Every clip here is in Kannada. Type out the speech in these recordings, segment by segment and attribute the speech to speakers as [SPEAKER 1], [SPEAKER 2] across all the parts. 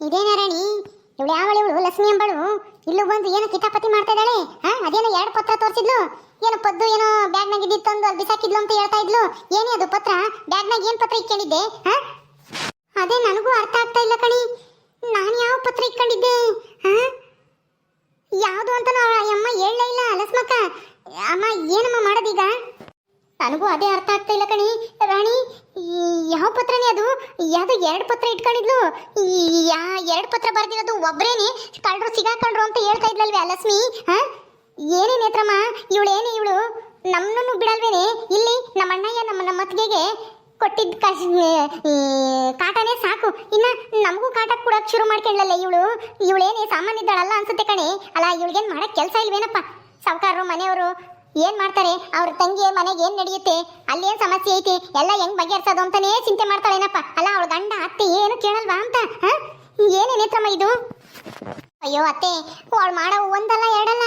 [SPEAKER 1] ಇದೇನ ರಾಣಿ ಇವಳು ಯಾವಳು ಇವಳು? ಲಕ್ಷ್ಮಿ ಎಂಬಳು ಇಲ್ಲೂ ಬಂದು ಏನೋ ಕಿತಾಪತಿ ಮಾಡ್ತಾ ಇದ್ದಾಳೆ? ಹಾ? ಅದೇನೋ ಎರಡು ಪತ್ರ ತೋರಿಸಿದ್ಲು? ಏನೋ ಪದ್ದು ಏನೋ ಬ್ಯಾಗ್ನಾಗ ಇದ್ದಿತ್ತು ಅಂದು ಅಲ್ಲಿ ಬಿಸಾಕಿದ್ಲು ಅಂತ ಹೇಳ್ತಾ ಇದ್ಲು? ಏನೇ ಅದು ಪತ್ರ? ಬ್ಯಾಗ್ನಾಗ ಏನ್ ಪತ್ರ ಇಟ್ಕೊಂಡಿದ್ದೆ ಹಾ? ಅದೇ ನನಗೂ ಅರ್ಥ ಆಗ್ತಾ ಇಲ್ಲ ಕಣಿ. ನಾನು ಯಾವ ಪತ್ರ ಇಟ್ಕೊಂಡಿದ್ದೆ ಹಾ? ಯಾವುದು ಅಂತ ಅಮ್ಮ ಹೇಳಲೇ ಇಲ್ಲ, ಲಕ್ಷ್ಮಕ್ಕ. ಅಮ್ಮ, ಏನಮ್ಮ ಮಾಡೋದೀಗ? ನನಗೂ ಅದೇ ಅರ್ಥ ಆಗ್ತಾ ಇಲ್ಲ ಕಣಿ. ರಾಣಿ ಯಾವ ಪತ್ರನೇ ಅದು? ಯಾವ್ದು ಎರಡು ಪತ್ರ ಇಟ್ಕೊಂಡಿದ್ಲು. ಯಾ ಎರಡು ಪತ್ರ ಬರ್ದಿರೋದು ಒಬ್ಬರೇನೆ ಕಳ್ರು ಸಿಗಾಕೊಂಡ್ರು ಅಂತ ಹೇಳ್ತಾ ಇದ್ಲಲ್ವೇ ಲಕ್ಷ್ಮಿ? ಹಾ? ಏನೇ ನೇತ್ರಮ್ಮ ಏನೇ ಇವಳು? ನಮ್ಮನ್ನು ಬಿಡಲ್ವೇನೆ? ಇಲ್ಲಿ ನಮ್ಮ ಅಣ್ಣಯ್ಯ ನಮ್ಮ ನಮ್ಮ ಮತ್ತಿಗೆಗೆ ಕೊಟ್ಟಿದ್ದ ಕಾಟನೇ ಸಾಕು. ಇನ್ನ ನಮಗೂ ಕಾಟ ಕೊಡೋಕೆ ಶುರು ಮಾಡ್ಕೊಳ್ಳಲ್ಲ ಇವಳು. ಇವಳೇನೇ ಸಾಮಾನ್ಯ ಇದ್ದಾಳಲ್ಲ ಅನ್ಸುತ್ತೆ ಕಣೆ. ಅಲ್ಲ, ಇವಳಿಗೇನು ಮಾಡೋಕ್ಕೆ ಕೆಲಸ ಇಲ್ವೇನಪ್ಪ? ಸಾವುಕಾರರು, ಮನೆಯವರು ಏನ್ ಮಾಡ್ತಾರೆ? ಅವ್ರ ತಂಗಿ ಮನೆಗೆ ಏನ್ ನಡೆಯುತ್ತೆ? ಅಲ್ಲಿ ಏನ್ ಸಮಸ್ಯೆ ಐತಿ? ಎಲ್ಲ ಹೆಂಗ್ ಬಗೆಹರಿಸೋದು ಅಂತಾನೇ ಚಿಂತೆ ಮಾಡ್ತಾಳೇನಪ್ಪ ಅಲ್ಲ, ಅವಳ ಗಂಡ, ಅತ್ತೆ ಏನು ಕೇಳಲ್ವಾ ಅಂತ? ಹ? ಏನೇ ನೇತ್ರಮ್ಮ ಇದು? ಅಯ್ಯೋ, ಅತ್ತೆ, ಅವಳು ಮಾಡೋ ಒಂದಲ್ಲ, ಎರಡಲ್ಲ.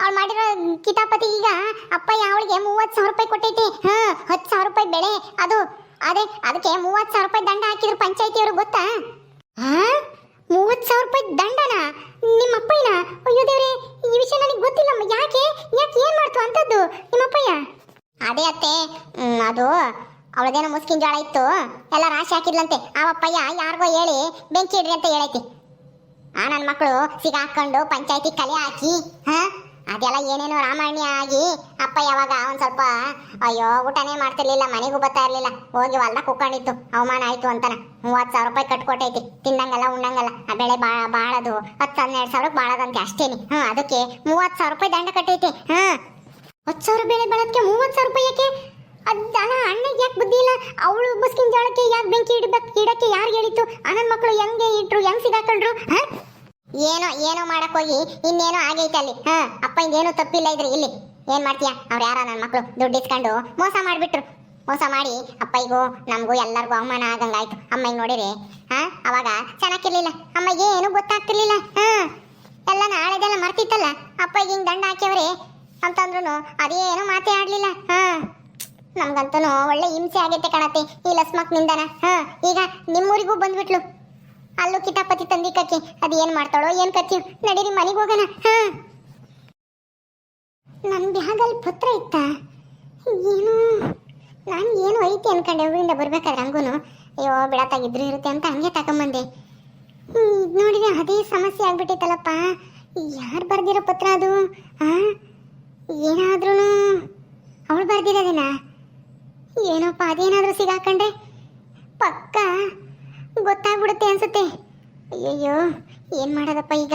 [SPEAKER 1] ಅವಳು ಮಾಡಿರೋ ಕಿತಾಪತಿ ಈಗ ಅಪ್ಪಯ್ಯ ಅವಳಿಗೆ ಮೂವತ್ತು ಸಾವಿರ ರೂಪಾಯಿ ಕೊಟ್ಟೈತಿ. ಹಾ, ಹತ್ತು ಸಾವಿರ ರೂಪಾಯಿ ಬೆಳೆ ಅದು. ಅದೇ, ಅದಕ್ಕೆ ಮೂವತ್ತು ಸಾವಿರ ರೂಪಾಯಿ ದಂಡ ಹಾಕಿದ್ರು ಪಂಚಾಯತಿಯವರು ಗೊತ್ತಾ? ಹಾ? ಮೂವತ್ತು ಸಾವಿರ ರೂಪಾಯಿ ದಂಡನ? ನಿಮ್ಮ ಅಪ್ಪಯ್ಯನ? ಅಯ್ಯೋ ದೇವ್ರೆ, ಈ ವಿಷಯ ನನಗೆ ಗೊತ್ತಿಲ್ಲ ಯಾಕೆ? ಯಾಕೆ ಏನು ಮಾಡ್ತು ಅಂತದ್ದು ನಿಮ್ಮ ಅಪ್ಪಯ್ಯ? ಅದೇ ಅತ್ತೆ ಅದು ಅವಳದೇನೋ ಮುಸ್ಕಿನ ಜೋಳ ಇತ್ತು. ಎಲ್ಲ ರಾಶಿ ಹಾಕಿದ್ಲಂತೆ. ಆ ಅಪ್ಪಯ್ಯ ಯಾರಿಗೋ ಹೇಳಿ ಬೆಂಕಿ ಇಡ್ರಿ ಅಂತ ಹೇಳೈತಿ. ಆ ನನ್ನ ಮಕ್ಕಳು ಸಿಗಾಕೊಂಡು ಪಂಚಾಯತಿ ಕಲೆ ಹಾಕಿ, ಹಾ? ಅದೆಲ್ಲ ಏನೇನೋ ರಾಮಾಯಣ ಆಗಿ ಅಪ್ಪ ಯಾವಾಗ ಒಂದು ಸ್ವಲ್ಪ, ಅಯ್ಯೋ, ಊಟನೇ ಮಾಡ್ತಿರ್ಲಿಲ್ಲ, ಮನೆಗೂ ಬರ್ತಾ ಇರಲಿಲ್ಲ. ಹೋಗಿ ಹೊಲ್ದಾಗ ಕುಕ್ಕೊಂಡಿತ್ತು ಅವಮಾನ ಆಯ್ತು ಅಂತಾನ. ಮೂವತ್ತು ಸಾವಿರ ರೂಪಾಯಿ ಕಟ್ಕೊಟ್ಟೈತಿ. ತಿನ್ನಂಗಲ್ಲ ಉಣ್ಣಂಗಲ್ಲ. ಆ ಬೆಳೆ ಬಾ, ಬಾಳದು. ಹತ್ತು, ಹನ್ನೆರಡು ಸಾವಿರಕ್ಕೆ ಬಾಳದಂತೆ ಅಷ್ಟೇನಿ. ಹಾ, ಅದಕ್ಕೆ ಮೂವತ್ತು ಸಾವಿರ ರೂಪಾಯಿ ದಂಡ ಕಟ್ಟೈತಿ. ಹಾ. ಹತ್ತು ಸಾವಿರ ಬೆಳೆ ಬೆಳಕ್ಕೆ ಮೂವತ್ತು ಸಾವಿರ ರೂಪಾಯಿ ಯಾಕೆ? ಅದಲ್ಲ ಅಣ್ಣಗೆ ಯಾಕೆ ಬುದ್ಧಿ ಇಲ್ಲ? ಅವಳು ಬಸ್ಕಿನ ಜಾಳಕ್ಕೆ ಯಾಕೆ ಬೆಂಕಿ ಇಡಬೇಕು? ಇಡಕ್ಕೆ ಯಾರು ಹೇಳಿತ್ತು? ನನ್ನ ಮಕ್ಕಳು ಹೆಂಗೆ ಇಟ್ರು? ಹೆಂಗೆ ಸಿಗಾಕೊಂಡ್ರು? ಹಾ? ಏನೋ ಏನೋ ಮಾಡಕ್ ಹೋಗಿ ಇನ್ನೇನೋ ಆಗೈತೆ ಅಲ್ಲಿ. ಹಾ ಅಪ್ಪ ಏನು ತಪ್ಪಿಲ್ಲ ಇದ್ರಿ ಇಲ್ಲಿ. ಏನ್ ಮಾಡ್ತೀಯ? ಅವ್ರ ಯಾರ ನನ್ನ ಮಕ್ಕಳು ದುಡ್ಡು ಇಸ್ಕೊಂಡು ಮೋಸ ಮಾಡ್ಬಿಟ್ರು. ಮೋಸ ಮಾಡಿ ಅಪ್ಪಯ್ಗೂ, ನಮಗೂ ಎಲ್ಲರಿಗೂ ಅವಮಾನ ಆಗಂಗಾಯ್ತು. ಅಮ್ಮಯ್ಯ ನೋಡಿರಿ, ಹಾ, ಅವಾಗ ಚೆನ್ನಾಗಿರ್ಲಿಲ್ಲ. ಅಮ್ಮ ಏನು ಗೊತ್ತಾಗ್ತಿರ್ಲಿಲ್ಲ. ಹಾ, ಎಲ್ಲ ನಾಳೆದೆಲ್ಲ ಮರ್ತಿತ್ತಲ್ಲ. ಅಪ್ಪಯ್ಗೆ ಹಿಂಗ್ ದಂಡ ಹಾಕ್ಯವ್ರೆ ಅಂತಂದ್ರು ಅದೇನು ಮಾತೇ ಆಡ್ಲಿಲ್ಲ. ಹಾ, ನಮ್ಗಂತೂ ಒಳ್ಳೆ ಹಿಂಸೆ ಆಗೈತೆ ಕಣತ್ತೆ ಈ ಲಸ್ಮಕ್ ನಿಂದನ ಹಾ, ಈಗ ನಿಮ್ಮೂರಿಗೂ ಬಂದ್ಬಿಟ್ಲು. ಅಲ್ಲೂ ಕಿತಾಪತಿ ತಂದಿಕಕ್ಕೆ ಅದು ಏನ್ ಮಾಡ್ತಾಳೋ ಏನ್ ಕತ್ತಿ ನಡೀರಿ, ಮನೆಗೆ ಹೋಗೋಣ. ಹಾಂ. ನನ್ನ ಬ್ಯಾಗಲ್ಲಿ ಪತ್ರ ಇತ್ತ? ಏನು? ನಾನು ಏನು ಐತಿ ಅನ್ಕೊಂಡೆ ಊರಿಂದ ಬರ್ಬೇಕಾದ್ರೆ ಹಂಗೂ ಅಯ್ಯೋ ಬಿಡತ್ತಾಗಿದ್ರು ಇರುತ್ತೆ ಅಂತ ಹಂಗೆ ತಗೊಂಬಂದೆ ಇದ್ ನೋಡಿದ್ರೆ ಅದೇ ಸಮಸ್ಯೆ ಆಗ್ಬಿಟ್ಟಿತ್ತಲ್ಲಪ್ಪ. ಯಾರು ಬರ್ದಿರೋ ಪತ್ರ ಅದು? ಆ? ಏನಾದ್ರೂ ಅವಳು ಬರ್ದಿರೋದೇನಾ? ಏನಪ್ಪ, ಅದೇನಾದ್ರೂ ಸಿಗಾಕಂಡ್ರೆ? ಪಕ್ಕ? ಗೊತ್ತಾಗ್ಬಿಡುತ್ತೆ ಅನ್ಸುತ್ತೆ. ಅಯ್ಯಯ್ಯೋ, ಏನ್ ಮಾಡೋದಪ್ಪ ಈಗ?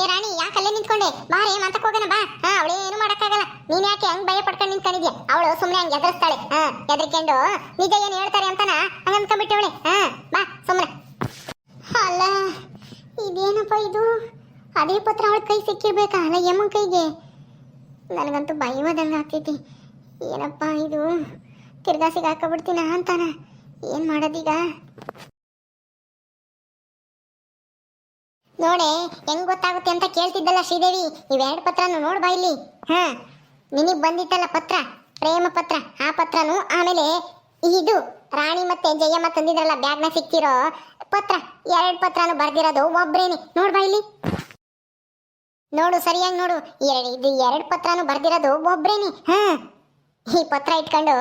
[SPEAKER 1] ಏ ರಾಣಿ, ಯಾಕೆ ಅಲ್ಲೇ ನಿಂತ್ಕೊಂಡೆ? ಬಾರೇ ಮಾತಕ್ ಹೋಗೋಣ, ಬಾ. ಹಾ, ಅವಳು ಏನು ಮಾಡೋಕ್ಕಾಗಲ್ಲ. ನೀನ್ ಯಾಕೆ ಹಂಗ್ ಭಯ ಪಡ್ಕೊಂಡು ನಿಂತ್ಕೊಂಡಿದ್ಯಾ? ಅವಳು ಸುಮ್ನೆ ಹಂಗೆ ಎದುರಿಸ್ತಾಳೆ. ಹಾ, ಎದ್ರಿಕೊಂಡು, ನಿಜ ಏನು ಹೇಳ್ತಾರೆ ಅಂತಾನ? ಹಂಗ ಅನ್ಕೊಂಡ್ಬಿಟ್ಟವಳೆ. ಹಾ, ಬಾ, ಸುಮ್ನೆ. ಅಲ್ಲ, ಇದೇನಪ್ಪ ಇದು? ಅದೇ ಪತ್ರ ಅವಳ ಕೈ ಸಿಕ್ಕಿರ್ಬೇಕಾ? ಅಲ್ಲ ಯಮ್ಮ ಕೈಗೆ? ನನಗಂತೂ ಭಯವಾದಂಗೆ ಆಗ್ತೈತಿ. ಏನಪ್ಪ ಇದು? ತಿರ್ಗಾ ಸಿಗಾಕಬಿಡ್ತೀನ ಅಂತಾನ? ಏನ್ ಮಾಡೋದೀಗ? ನೋಡೆ, ಹೆಂಗ್ ಗೊತ್ತಾಗುತ್ತೆ ಅಂತ ಕೇಳ್ತಿದ್ದಲ್ಲ ಶ್ರೀದೇವಿ. ಇವೆರಡು ಪತ್ರನು ನೋಡ್ಬಾ ಇಲ್ಲಿ. ಹಾ, ನಿನಗ್ ಬಂದಿತ್ತಲ್ಲ ಪತ್ರ? ಪ್ರೇಮ ಪತ್ರ. ಆ ಪತ್ರನು ಆಮೇಲೆ ಇದು ರಾಣಿ ಮತ್ತೆ ಜಯಮ್ಮ ತಂದಿದ್ರಲ್ಲ ಬ್ಯಾಗ್ನ ಸಿಕ್ತಿರೋ ಪತ್ರ. ಎರಡು ಪತ್ರನು ಬರ್ದಿರೋದು ಒಬ್ರೇನೆ. ನೋಡ್ಬಾ ಇಲ್ಲಿ. ನೋಡು, ಸರಿಯಾಗಿ ನೋಡು. ಎರಡು, ಇದು ಎರಡು ಪತ್ರನು ಬರ್ದಿರೋದು ಒಬ್ರೇನೆ. ಹಾ. ಈ ಪತ್ರ ಇಟ್ಕೊಂಡು,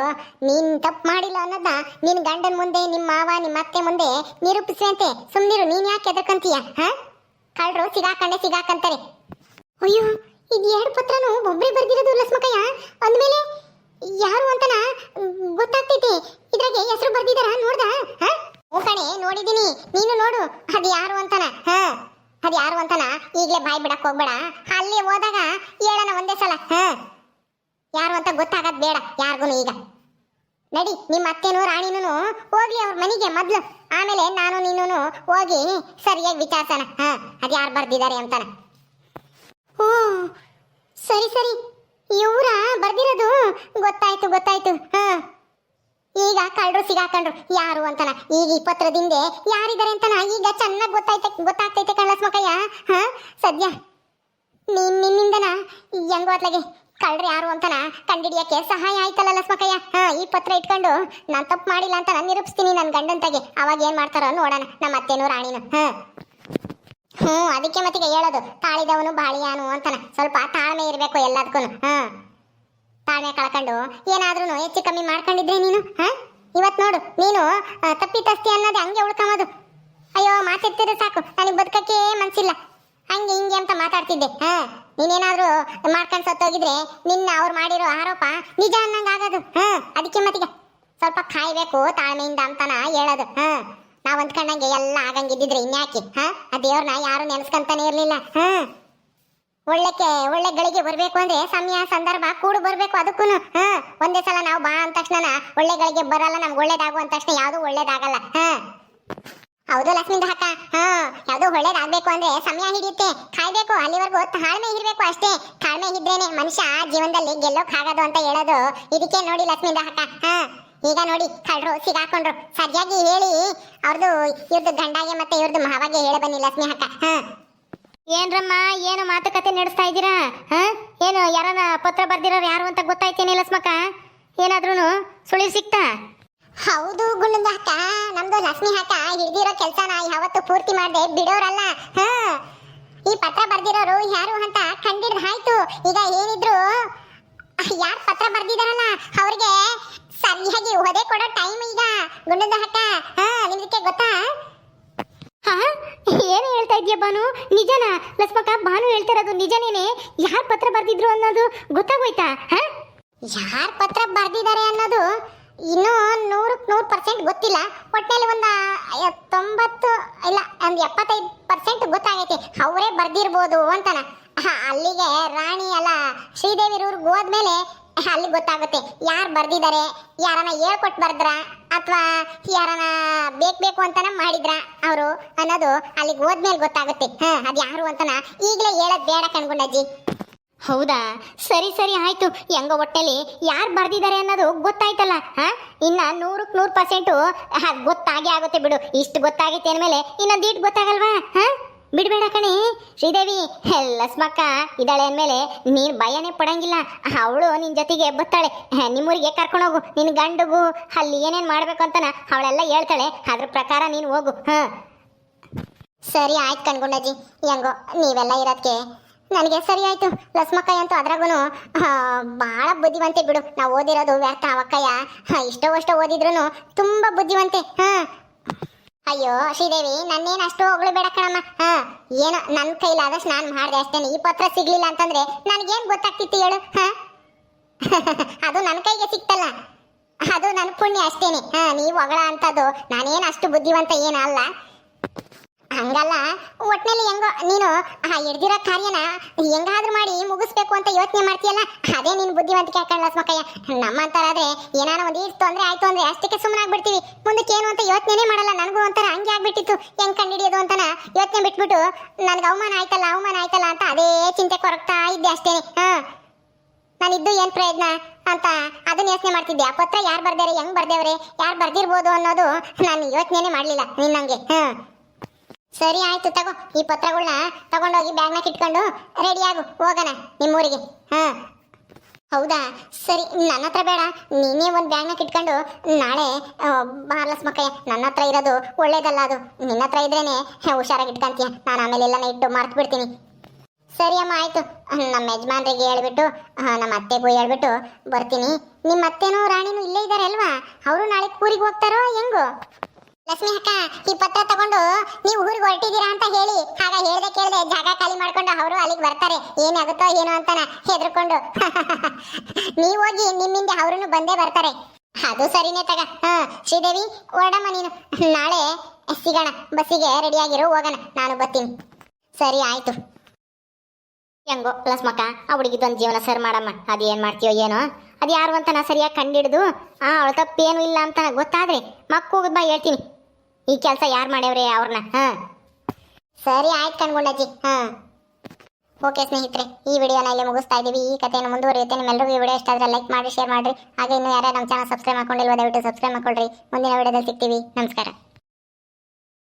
[SPEAKER 1] ನೀನ್ ತಪ್ಪು ಮಾಡಿಲ್ಲ ಅನ್ನೋದನ್ನ ನಿನ್ ಗಂಡನ ಮುಂದೆ ನಿಮ್ಮ ಮಾವ ನಿಮ್ಮ ಅತ್ತೆ ಮುಂದೆ ನಿರೂಪಿಸುವಂತೆ ಸುಮ್ನಿರು, ನೀನ್ ಯಾಕೆ ಎದರ್ಕಂತೀಯ ಹಾ? ಕಳ್ರು ಸಿಗಾಕಂಡೆ ಸಿಗಾಕಂತಾರೆ. ಅಯ್ಯೋ, ಇದು ಎರಡು ಪತ್ರನು ಒಬ್ಬರೇ ಬರ್ದಿರೋದು ಲಸ್ಮಕಯ್ಯ. ಅಂದ್ಮೇಲೆ ಯಾರು ಅಂತನ ಗೊತ್ತಾಗ್ತೈತೆ. ಇದ್ರಾಗೆ ಹೆಸರು ಬರ್ದಿದಾರ ನೋಡ್ದ, ಹಾ? ಕಣೆ ನೋಡಿದೀನಿ ನೀನು ನೋಡು, ಅದು ಯಾರು ಅಂತನ, ಹಾ? ಅದು ಯಾರು ಅಂತನ? ಈಗಲೇ ಬಾಯ್ ಬಿಡಕ್ ಹೋಗ್ಬೇಡ. ಅಲ್ಲಿ ಹೋದಾಗ ಹೇಳೋಣ ಒಂದೇ ಸಲ, ಹಾ? ಯಾರು ಅಂತ ಗೊತ್ತಾಗದ್ ಬೇಡ ಯಾರಿಗೂ ಈಗ. ನಡಿ, ನಿಮ್ಮ ಅತ್ತೆನೂ ರಾಣಿನೂ ಹೋಗ್ಲಿ ಅವ್ರ ಮನೆಗೆ ಮೊದ್ಲು. ಆಮೇಲೆ ನಾನು ನೀನು ಹೋಗಿ ಸರಿಯಾಗಿ ವಿಚಾರಿಸೋಣ. ಹಾ, ಅದು ಯಾರು ಬರ್ದಿದ್ದಾರೆ ಅಂತಾನ. ಓ ಸರಿ ಸರಿ. ಇವರ ಬರ್ದಿರೋದು ಗೊತ್ತಾಯ್ತು ಗೊತ್ತಾಯ್ತು. ಹಾ. ಈಗ ಕಳ್ಳರು ಸಿಗಾಕೊಂಡ್ರು ಯಾರು ಅಂತನ. ಈಗ ಈ ಪತ್ರದಿಂದ ಯಾರಿದ್ದಾರೆ ಅಂತನ. ಈಗ ಚೆನ್ನಾಗಿ ಗೊತ್ತಾಯ್ತ, ಗೊತ್ತಾಗ್ತೈತೆ ಕಳ್ಳಸ್ಮಕಯ್ಯ ಹಾ, ಸದ್ಯ. ನೀನ್, ನಿನ್ನಿಂದನ ಹೆಂಗೋ ಅತ್ಲಾಗೆ ಕಳ್ರಿ ಯಾರು ಅಂತನ? ಕಂಡಿಡಿಯಕ್ಕೆ ಸಹಾಯ ಆಯ್ತಲ್ಲ ಲಸ್ಮಕ್ಕಯ್ಯ ಹಾ, ಈ ಪತ್ರ ಇಟ್ಕೊಂಡು ನಾನ್ ತಪ್ಪು ಮಾಡಿಲ್ಲ ಅಂತ ನಾನು ನಿರೂಪಿಸ್ತೀನಿ ನನ್ನ ಗಂಡಂತಾಗೆ. ಅವಾಗ ಏನ್ ಮಾಡ್ತಾರೋ ನೋಡೋಣ, ನಮ್ಮ ಅತ್ತೇನು ರಾಣಿನ. ಹಾ. ಹ್ಮ್, ಅದಕ್ಕೆ ಮತ್ತಿಗೆ ಹೇಳೋದು, ತಾಳಿದವನು ಬಾಳಿಯಾನು ಅಂತನ. ಸ್ವಲ್ಪ ತಾಳ್ಮೆ ಇರಬೇಕು ಎಲ್ಲದಕ್ಕೂ ಹಾ. ತಾಳ್ಮೆ ಕಳ್ಕೊಂಡು ಏನಾದ್ರೂ ಹೆಚ್ಚು ಕಮ್ಮಿ ಮಾಡ್ಕೊಂಡಿದ್ರೆ ನೀನು? ಹಾ? ಇವತ್ ನೋಡು, ನೀನು ತಪ್ಪಿತಸ್ತಿ ಅನ್ನೋದು ಹಂಗೆ ಉಳ್ಕೊಂಬೋದು ಅಯ್ಯೋ ಮಾತಾಡ್ತಿದ್ರೆ ಸಾಕು, ನನಗೆ ಬದುಕಕ್ಕೆ ಮನ್ಸಿಲ್ಲ. ಹಂಗೆ ಹಿಂಗೆ ಅಂತ ಮಾತಾಡ್ತಿದ್ದೆ. ಹಾ. ನೀನೇನಾದ್ರೂ ಮಾಡ್ಕೊಂಡು ಸತ್ತೋಗಿದ್ರೆ ನಿನ್ನ ಅವ್ರು ಮಾಡಿರೋ ಆರೋಪ ನಿಜ ಅನ್ನಂಗಾಗದು ಆಗೋದು. ಹಾ, ಅದಕ್ಕೆ ಮತ್ತೀಗ ಸ್ವಲ್ಪ ಕಾಯ್ಬೇಕು, ತಾಳ್ಮೆಯಿಂದ ಅಂತಾನ ಹೇಳೋದು. ಹಾ, ನಾವ್ ಅಂದ್ಕೊಂಡಂಗೆ ಎಲ್ಲ ಆಗಂಗಿದ್ದಿದ್ರೆ ಇನ್ಯಾಕೆ? ಹಾ, ಆ ದೇವ್ರನ್ನ ಯಾರು ನೆನೆಸ್ಕೊಂತಾನೆ ಇರ್ಲಿಲ್ಲ. ಹಾ, ಒಳ್ಳೆಕ್ಕೆ, ಒಳ್ಳೆ ಗಳಿಗೆ ಬರಬೇಕು ಅಂದ್ರೆ ಸಮಯ, ಸಂದರ್ಭ ಕೂಡು ಬರಬೇಕು ಅದಕ್ಕೂ ಹಾ, ಒಂದೇ ಸಲ ನಾವು ಬಾ ಅಂದ ತಕ್ಷಣ ಒಳ್ಳೆ ಗಳಿಗೆ ಬರಲ್ಲ, ನಮ್ಗೆ ಒಳ್ಳೇದಾಗು ತಕ್ಷಣ ಯಾವುದು ಒಳ್ಳೇದಾಗಲ್ಲ. ಹಾ. ಹೌದು ಲಕ್ಷ್ಮೀಂದ ಅಕ್ಕ. ಹಾ, ಯಾವ್ದು ಒಳ್ಳೇದಾಗ್ಬೇಕು ಅಂದ್ರೆ ಸಮಯ ಹಿಡಿಯುತ್ತೆ. ಕಾಯ್ಬೇಕು, ಅಲ್ಲಿವರೆಗೂ ತಾಳ್ಮೆ ಇರಬೇಕು ಅಷ್ಟೇ. ತಾಳ್ಮೆ ಇದ್ರೇನೆ ಮನುಷ್ಯ ಜೀವನದಲ್ಲಿ ಗೆಲ್ಲೋಕ್ ಆಗೋದು ಅಂತ ಹೇಳೋದು. ಇದಕ್ಕೆ ನೋಡಿ ಲಕ್ಷ್ಮೀಂದ ಅಕ್ಕ. ಹಾ, ಈಗ ನೋಡಿ ಕಳ್ರು, ಸಿಗಾಕೊಂಡ್ರು. ಸರಿಯಾಗಿ ಹೇಳಿ ಅವ್ರದ್ದು ಇವ್ರದ್ದು ಗಂಡಾಗೆ ಮತ್ತೆ ಇವ್ರದ್ದು ಮಾವಾಗೆ ಹೇಳ ಬನ್ನಿ ಲಕ್ಷ್ಮಿ ಅಕ್ಕ. ಹಾ. ಏನ್ರಮ್ಮ, ಏನು ಮಾತುಕತೆ ನಡೆಸ್ತಾ ಇದ್ದೀರಾ? ಹಾ, ಏನು ಯಾರನ್ನ ಪತ್ರ ಬರ್ದಿರೋರು ಯಾರು ಅಂತ ಗೊತ್ತಾಯ್ತೇನೆ ಲಕ್ಷ್ಮಕ್ಕ? ಏನಾದ್ರೂ ಸುಳಿ ಸಿಕ್ತಾ? ಹೌದು ಗುಂಡದ ಅಕ್ಕ. ನಮ್ದು ಲಕ್ಷ್ಮಿ ಅಕ್ಕ ಹಿಡ್ದಿರೋ ಕೆಲ್ಸನ ಯಾವತ್ತು ಪೂರ್ತಿ ಮಾಡದೆ ಬಿಡೋರಲ್ಲ. ಹಾ. ಈ ಪತ್ರ ಬರ್ದಿರೋರು ಯಾರು ಅಂತ ಕಂಡಿಡ್ದು ಆಯ್ತು. ಈಗ ಏನಿದ್ರು ಯಾರು ಪತ್ರ ಬರ್ದಿದಾರಲ್ಲ ಅವ್ರಿಗೆ ಸರಿಯಾಗಿ ಒದೆ ಕೊಡೋ ಟೈಮ್ ಈಗ. ಗುಂಡದ ಅಕ್ಕ ಹಾ ನಿಮ್ಗೆ ಗೊತ್ತಾ? ಹಾ ಏನು ಹೇಳ್ತಾ ಇದೀಯ ಬಾನು ನಿಜನಾ? ಲಕ್ಷ್ಮಕ್ಕ ಬಾನು ಹೇಳ್ತಾ ಇರೋದು ನಿಜನೇನೆ? ಯಾರು ಪತ್ರ ಬರ್ದಿದ್ರು ಅನ್ನೋದು ಗೊತ್ತಾಗೋಯ್ತಾ? ಹಾ? ಯಾರ್ ಪತ್ರ ಬರ್ದಿದ್ದಾರೆ ಅನ್ನೋದು? ಇನ್ನೂ ನೂರಕ್ಕೆ ನೂರು ಪರ್ಸೆಂಟ್ ಗೊತ್ತಿಲ್ಲ. ಒಟ್ಟಿನಲ್ಲಿ ಒಂದು ತೊಂಬತ್ತು, ಇಲ್ಲ, ಒಂದು ಎಪ್ಪತ್ತೈದು ಪರ್ಸೆಂಟ್ ಗೊತ್ತಾಗೈತಿ. ಅವರೇ ಬರ್ದಿರ್ಬೋದು ಅಂತಾನ. ಅಲ್ಲಿಗೆ ರಾಣಿ, ಅಲ್ಲ ಶ್ರೀದೇವಿ ಊರಿಗೆ ಹೋದ್ಮೇಲೆ ಅಲ್ಲಿ ಗೊತ್ತಾಗುತ್ತೆ. ಯಾರು ಬರ್ದಿದ್ದಾರೆ ಯಾರನ್ನ ಹೇಳ್ಕೊಟ್ ಬರ್ದ್ರ, ಅಥವಾ ಯಾರನ್ನ ಬೇಕು ಬೇಕು ಅಂತನ ಮಾಡಿದ್ರ ಅವರು ಅನ್ನೋದು ಅಲ್ಲಿಗೆ ಹೋದ್ಮೇಲೆ ಗೊತ್ತಾಗುತ್ತೆ. ಹಾ ಅದು ಯಾರು ಅಂತನ ಈಗಲೇ ಹೇಳೋದು ಬೇಡ ಕಣ್ಗುಂಡಜ್ಜಿ. ಹೌದಾ? ಸರಿ ಸರಿ, ಆಯ್ತು. ಹೆಂಗ ಹೊಟ್ಟೆಲಿ ಯಾರು ಬರ್ದಿದ್ದಾರೆ ಅನ್ನೋದು ಗೊತ್ತಾಯ್ತಲ್ಲ, ಹಾ? ಇನ್ನ ನೂರಕ್ಕೆ ನೂರು ಪರ್ಸೆಂಟು ಗೊತ್ತಾಗೇ ಆಗುತ್ತೆ ಬಿಡು. ಇಷ್ಟು ಗೊತ್ತಾಗೈತೆ ಅಂದಮೇಲೆ ಇನ್ನೊಂದು ಈಟ್ ಗೊತ್ತಾಗಲ್ವಾ, ಹಾ? ಬಿಡ್ಬೇಡ ಕಣಿ. ಶ್ರೀದೇವಿ ಲಸ್ಮಕ್ಕ ಇದ್ದಾಳೆ ಅಂದಮೇಲೆ ನೀನು ಭಯನೇ ಪಡಂಗಿಲ್ಲ. ಅವಳು ನಿನ್ನ ಜೊತೆಗೆ ಬತ್ತಾಳೆ. ನಿಮ್ಮೂರಿಗೆ ನಿಮ್ಮೂರಿಗೆ ಹೋಗು. ನಿನ್ನ ಗಂಡುಗು ಅಲ್ಲಿ ಏನೇನು ಮಾಡಬೇಕು ಅಂತನ ಅವಳೆಲ್ಲ ಹೇಳ್ತಾಳೆ. ಅದ್ರ ಪ್ರಕಾರ ನೀನು ಹೋಗು, ಹಾಂ? ಸರಿ, ಆಯ್ತು ಕಣ್ಗುಂಡಜ್ಜಿ. ಹೆಂಗೋ, ನೀವೆಲ್ಲ ಇರೋದಕ್ಕೆ ನನಗೆ ಸರಿ ಆಯ್ತು. ಲಸ್ಮಕ್ಕಯ್ಯ ಅಂತೂ ಅದ್ರಾಗೂ ಭಾಳ ಬುದ್ಧಿವಂತೆ ಬಿಡು. ನಾವು ಓದಿರೋದು ವ್ಯರ್ಥ ಅವಕ್ಕಯ್ಯ. ಇಷ್ಟೋ ಅಷ್ಟೋ ಓದಿದ್ರು ತುಂಬ ಬುದ್ಧಿವಂತೆ. ಹಾ. ಅಯ್ಯೋ, ಶ್ರೀದೇವಿ, ನನ್ನೇನು ಅಷ್ಟು ಹೊಗಳು ಬೇಡ ಕಣಮ್ಮ. ಹಾ. ಏನೋ ನನ್ನ ಕೈಲಾದಷ್ಟು ನಾನು ಮಾಡಿದೆ ಅಷ್ಟೇನೆ. ಈ ಪತ್ರ ಸಿಗ್ಲಿಲ್ಲ ಅಂತಂದ್ರೆ ನನಗೇನು ಗೊತ್ತಾಗ್ತಿತ್ತು ಹೇಳು. ಹಾ. ಅದು ನನ್ನ ಕೈಗೆ ಸಿಕ್ತಲ್ಲ. ಅದು ನನ್ನ ಪುಣ್ಯ ಅಷ್ಟೇನೆ. ಹಾ, ನೀವು ಹೊಗಳ ಅಂತದ್ದು ನಾನೇನು ಅಷ್ಟು ಬುದ್ಧಿವಂತ ಏನಲ್ಲ. ಹಂಗಲ್ಲ, ಒಟ್ನಲ್ಲಿ ಹೆಂಗೋ, ನೀನು ಆ ಹಿಡ್ದಿರೋ ಕಾರ್ಯನ ಹೆಂಗಾದ್ರೂ ಮಾಡಿ ಮುಗಿಸ್ಬೇಕು ಅಂತ ಯೋಚನೆ ಮಾಡ್ತೀಯಲ್ಲ, ಅದೇ ನೀನು ಬುದ್ಧಿವಂತಿಕೆ ಹಾಕಣ್ಣ ಲಸ್ಮಕ್ಕಯ್ಯ ನಮ್ಮಂತಾರಾದ್ರೆ ಏನಾರ ಒಂದು ಈಟ್ ಆಯ್ತು ಅಂದ್ರೆ ಅಷ್ಟಕ್ಕೆ ಸುಮ್ಮನೆ ಆಗ್ಬಿಡ್ತೀವಿ ಮುಂದಕ್ಕೆ ಏನು ಅಂತ ಯೋಚನೆ ಮಾಡಲ್ಲ, ನನಗೂ ಒಂಥರ ಹಂಗೆ ಆಗ್ಬಿಟ್ಟಿತ್ತು. ಹೆಂಗ್ ಕಂಡಿಡಿಯೋದು ಅಂತನ ಯೋಚನೆ ಬಿಟ್ಬಿಟ್ಟು, ನನಗೆ ಅವಮಾನ ಆಯ್ತಲ್ಲ ಅವಮಾನ ಆಯ್ತಲ್ಲ ಅಂತ ಅದೇ ಚಿಂತೆ ಕೊರಗ್ತಾ ಇದ್ದೆ ಅಷ್ಟೇನೆ. ಹಾ. ನಾನಿದ್ದು ಏನು ಪ್ರಯತ್ನ ಅಂತ ಅದನ್ನ ಯೋಚನೆ ಮಾಡ್ತಿದ್ದೆ. ಆ ಪತ್ರ ಯಾರು ಬರ್ದೇವ್ರೆ, ಹೆಂಗ್ ಬರ್ದೇವ್ರೆ, ಯಾರು ಬರ್ದಿರ್ಬೋದು ಅನ್ನೋದು ನಾನು ಯೋಚನೆನೇ ಮಾಡಲಿಲ್ಲ ನಿನ್ನಂಗೆ. ಹಾ. ಸರಿ ಆಯ್ತು, ತಗೋ. ಈ ಪತ್ರಗಳನ್ನ ತಗೊಂಡೋಗಿ ಬ್ಯಾಗ್ನಾಗ ಇಟ್ಕೊಂಡು ರೆಡಿ ಆಗು. ಹೋಗೋಣ ನಿಮ್ಮೂರಿಗೆ. ಹಾ. ಹೌದಾ? ಸರಿ, ನನ್ನ ಹತ್ರ ಬೇಡ. ನೀನೇ ಒಂದು ಬ್ಯಾಗ್ನಾಗ ಇಟ್ಕೊಂಡು ನಾಳೆ ಬಾರ್ಲಸ್ ಮಕ್ಕಯ್ಯ ನನ್ನ ಹತ್ರ ಇರೋದು ಒಳ್ಳೇದಲ್ಲ ಅದು. ನಿನ್ನ ಹತ್ರ ಇದ್ರೇನೆ ಹುಷಾರಾಗಿ ಇಟ್ಕೊಂತೀಯ. ನಾನು ಆಮೇಲೆ ಎಲ್ಲನ ಇಟ್ಟು ಮರ್ತು ಬಿಡ್ತೀನಿ. ಸರಿ ಅಮ್ಮ, ಆಯ್ತು. ನಮ್ಮ ಯಜಮಾನ್ರಿಗೆ ಹೇಳ್ಬಿಟ್ಟು ನಮ್ಮ ಅತ್ತೆಗೂ ಹೇಳ್ಬಿಟ್ಟು ಬರ್ತೀನಿ. ನಿಮ್ಮ ಅತ್ತೆನೂ ರಾಣಿನೂ ಇಲ್ಲೇ ಇದ್ದಾರೆ ಅಲ್ವಾ? ಅವರು ನಾಳೆ ಊರಿಗೆ ಹೋಗ್ತಾರೋ ಹೆಂಗು? ಲಕ್ಷ್ಮಿ ಅಕ್ಕ, ಈ ಪತ್ರ ತಗೊಂಡು ನೀವು ಊರಿಗೆ ಹೊರಟಿದ್ದೀರಾ ಅಂತ ಹೇಳಿ. ಆಗ ಹೇಳ್ದೆ ಕೇಳ್ದೆ, ಜಾಗ ಖಾಲಿ ಮಾಡ್ಕೊಂಡು ಅವರು ಅಲ್ಲಿಗೆ ಬರ್ತಾರೆ. ಏನಾಗುತ್ತೋ ಏನೋ ಅಂತಾನ ಹೆದರ್ಕೊಂಡು. ನೀವು ಹೋಗಿ ನಿಮ್ಮಿಂದ ಅವರು ಬಂದೇ ಬರ್ತಾರೆ. ಅದು ಸರಿನೇ ತಗ. ಹಾ, ಶ್ರೀದೇವಿ, ಹೊರಡಮ್ಮ ನೀನು. ನಾಳೆ ಸಿಗೋಣ, ಬಸ್ಸಿಗೆ ರೆಡಿಯಾಗಿರೋ ಹೋಗೋಣ. ನಾನು ಬರ್ತೀನಿ. ಸರಿ, ಆಯ್ತು. ಹೆಂಗೋ ಲಸ್ಮಕ್ಕ ಆ ಹುಡುಗಿದೊಂದು ಜೀವನ ಸರ್ ಮಾಡಮ್ಮ. ಅದು ಏನು ಮಾಡ್ತೀಯೋ ಏನೋ. ಅದು ಯಾರು ಅಂತ ನಾ ಸರಿಯಾಗಿ ಕಂಡಿಡ್ದು? ಆ, ಅವಳ ತಪ್ಪೇನು ಇಲ್ಲ ಅಂತ ಗೊತ್ತಾದ್ರೆ ಮಕ್ಕ ಹೋಗೋದು ಬಾ, ಹೇಳ್ತೀನಿ. ಈ ಕೆಲಸ ಯಾರು ಮಾಡ್ಯವ್ರಿ ಅವ್ರನ್ನ? ಹಾಂ. ಸರಿ, ಆಯ್ತು ಕಣ್ಗುಂಡಜ್ಜಿ. ಹಾಂ. ಓಕೆ ಸ್ನೇಹಿತರೆ, ಈ ವಿಡಿಯೋನ ಇಲ್ಲಿ ಮುಗಿಸ್ತಾ ಇದ್ದೀವಿ ಈ ಕಥೆಯನ್ನು ಮುಂದುವರಿಯುತ್ತೆ. ನಿಮ್ಮೆಲ್ಲರಿಗೂ ಈ ವಿಡಿಯೋ ಇಷ್ಟ ಆದರೆ ಲೈಕ್ ಮಾಡಿ ಶೇರ್ ಮಾಡಿರಿ. ಹಾಗೆ ಇನ್ನೂ ಯಾರೇ ನಮ್ಮ ಚಾನಲ್ ಸಬ್ಸ್ಕ್ರೈಬ್ ಮಾಡ್ಕೊಂಡಿಲ್ವ, ದಯವಿಟ್ಟು ಸಬ್ಸ್ಕ್ರೈಬ್ ಮಾಡ್ಕೊಳ್ರಿ. ಮುಂದಿನ ವಿಡಿಯೋದಲ್ಲಿ ಸಿಗ್ತೀವಿ. ನಮಸ್ಕಾರ.